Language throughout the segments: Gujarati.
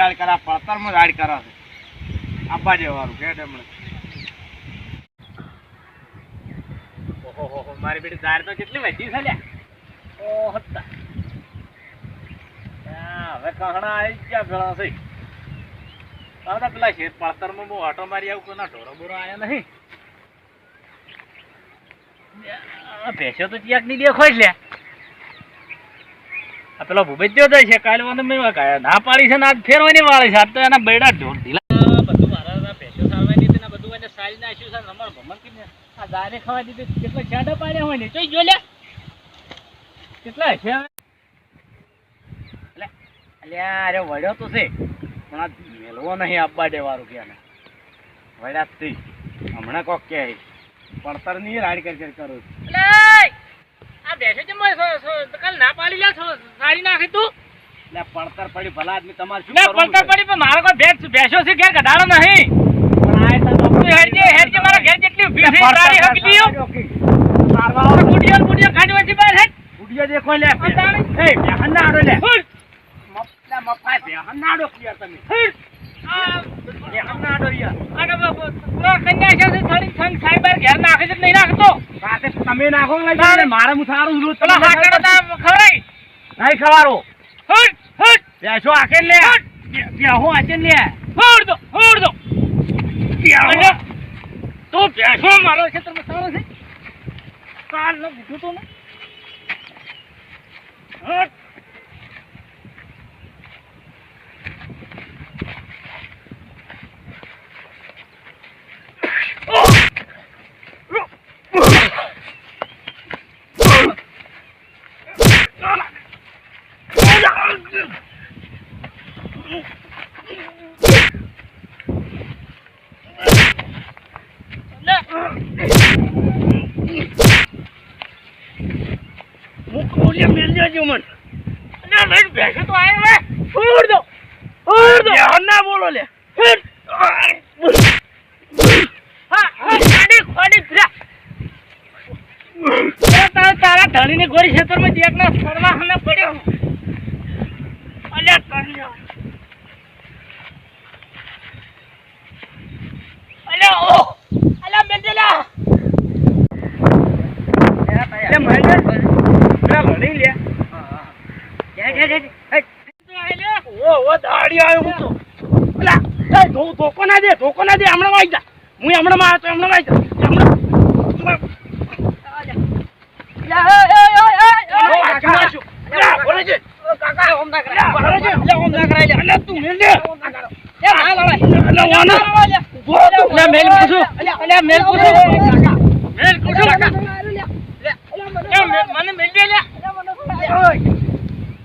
રાડ કરા પડતરમાં રાડ કરા આપવા જેવાનું, કે ઓહો મારી બેટી દાર તો કેટલી વધી છે લ્યા. હવે કહણા આવી ગયા ભેળા છે. હવે તો પેલા શેર પડતરમાં હું ઓટો મારી આવું કોના ઢોરો બોરો આવ્યા નહીં. પૈસો તો ચિયાકની દેખો જ લ્યા. આ પેલો ભૂપેશ જો છે કાલે વાંધો મેં ના પાડી છે ને આજ ફેરવાની વાળી છે આજ તો એના બેડા ઢોર ઢીલા બધું મારા ભેંસો સારવાની હતી ને બધું એને સારી નાખ્યું છે અમારે ભમણ આ દારે ખાવા દીધી કેટલા છાંડા પાડ્યા હોય ને જોઈ જો લે કેટલા છે હવે? અલ્યા અલ્યા અરે વળ્યો તો છે. પણ આ મેલવો નહીં આપવા દેવાનું કે વડ્યા વળ્યા જ હમણાં કોક કે પડતરની રાડ કરી કરી આ બેસે છે મોય સો- સો- કાલ ના પાડી લે છો- સારી નાખી તું? લે પડતર પડી ભલા આદમી તમારે શું ના પડતર પડી પણ મારો કોઈ ભેંસ ભેંસો છે ઘેર કઢાડો નહીં. પણ આ તો તું હેડજે હેડજે મારા ઘેર જેટલી ભીડ છે તારી હક લીયો મારવા ગુડિયો ગુડિયો ખાડી વચ્ચે બહાર હેડ. ઉડિયો દેખો લે એ બેહન ના આડો લે. મફલા મફા બેહન ના આડો કિયા તમે. આ બેહન ના આડો યાર આ તો બ- બ- પેલો કન્યા છે થોડી સંગ સાહેબ ઘેર નાખે છે નહીં નાખતો? તમે નાખો મારે ખવડાય. નહીં ખવારો હટ હુડ, બેસો આખે લે? બેહો આખે લે? હોડ દો, હોડ દો. બેહો તો ભેંસો મારો ખેતરમાં સારો છે? કાલ ન પૂછ્યું તું ને? હટ. મુકોલિયા મેલ દેજો મન. ના લઈને બેસે તો આય હવે. ફોડ દો. ફોડ દો. ના બોલો લે. હા હા ખાડી ખાડી ફરા તારા તારા ધણીની ગોરી ખેતરમાં જેકના સરવા હમે પડ્યો. અલ્યા તન્યો અલ્યા ઓ અલ્યા મેંદેલા. લે મહેલ પેલા લડી લે ઓ ઓ દાડી આવ્યો હું તો પેલા એ ધો ધોકો ના દે ધોકો ના દે હમણાં વાઈ જા હું હમણાં માં તો હમણાં વાઈ જા હમણાં મને મેલ દે લે.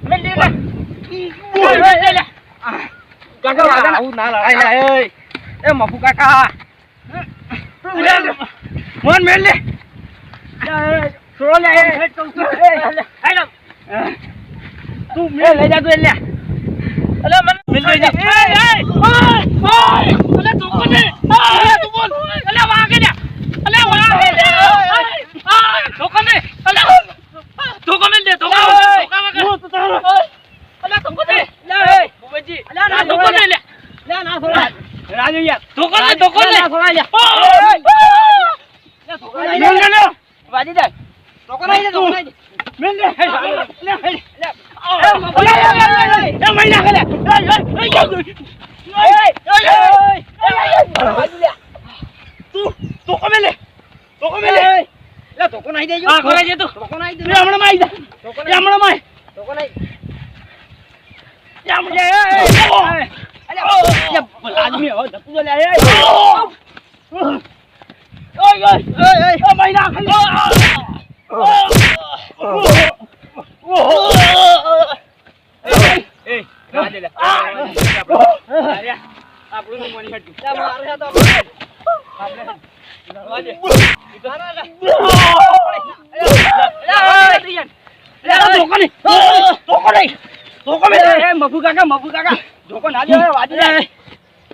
મેલ દે લે. એ મફુ કાકા. મોન મેલ લે. છોડો લે. તું મેલ લઈ જા તું લે. અલે મને મિલ દે જા. એ ઓય ઓય તું કોને અલે તું બોલ. અલે વાગે લે અલે વાગે લે આ તું કોને અલે તું કોને દે તું કોને હું તો તારો અલે તું કોને લે બુબજી અલે ના તું કોને લે લે. ના છોડા રાજુ યાર તું કોને તું કોને ના છોડા યાર ઓય લે વાજી દે. લે લે. લે. એ મહિના ખેલે તું. લે હા તું દે હમણાં માં આવી જા. એ હમણાં માં એ હમણાં એ આદમી હો ધપુ લે એ ઓય ઓય ઓય મહિના લે આપણું મની હટ્યું મફુ કાકા મફુ કાકા ધોકો ના વાજી જાય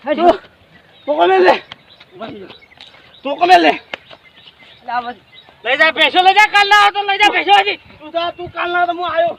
ધોકો મે લે. ધોકો મે લે. લઈ જા પૈસો લઈ જા કાલ ના તો લઈ જા પૈસો હજી. તું તું કાલ ના તો હું આવ્યો